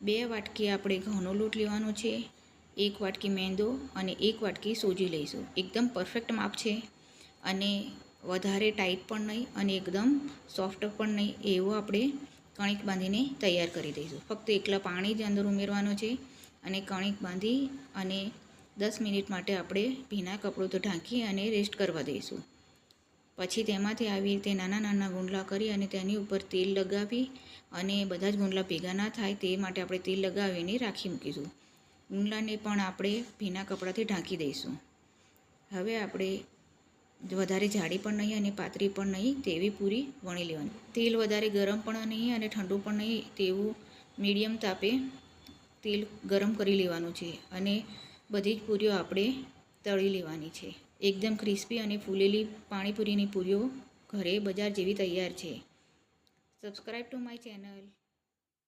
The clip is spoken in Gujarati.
બે વાટકી આપણે ઘઉંનો લોટ લેવાનો છે, એક વાટકી મેંદો અને એક વાટકી સોજી લઈશું. એકદમ પરફેક્ટ માપ છે અને વધારે ટાઈટ પણ નહીં અને એકદમ સોફ્ટ પણ નહીં એવો આપણે કણિક બાંધીને તૈયાર કરી દઈશું. ફક્ત એકલા પાણી જ અંદર ઉમેરવાનું છે અને કણિક બાંધી અને દસ મિનિટ માટે આપણે ભીના કપડોથી ઢાંકી અને રેસ્ટ કરવા દઈશું. પછી તેમાંથી આવી રીતે નાના નાના ગુંડલા કરી અને તેની ઉપર તેલ લગાવી અને બધા જ ગુંડલા ભેગા ના થાય તે માટે આપણે તેલ લગાવીને રાખી મૂકીશું. ગુંડલાને પણ આપણે ભીના કપડાથી ઢાંકી દઈશું. હવે આપણે વધારે જાડી પણ નહીં અને પાતળી પણ નહીં તેવી પૂરી વણી લેવાની. તેલ વધારે ગરમ પણ નહીં અને ઠંડુ પણ નહીં તેવું મીડિયમ તાપે તેલ ગરમ કરી લેવાનું છે અને બધી જ પૂરીઓ આપણે તળી લેવાની છે. એકદમ ક્રિસ્પી અને ફૂલેલી પાણીપુરીની પૂરીઓ ઘરે બજાર જેવી તૈયાર છે. Subscribe to my channel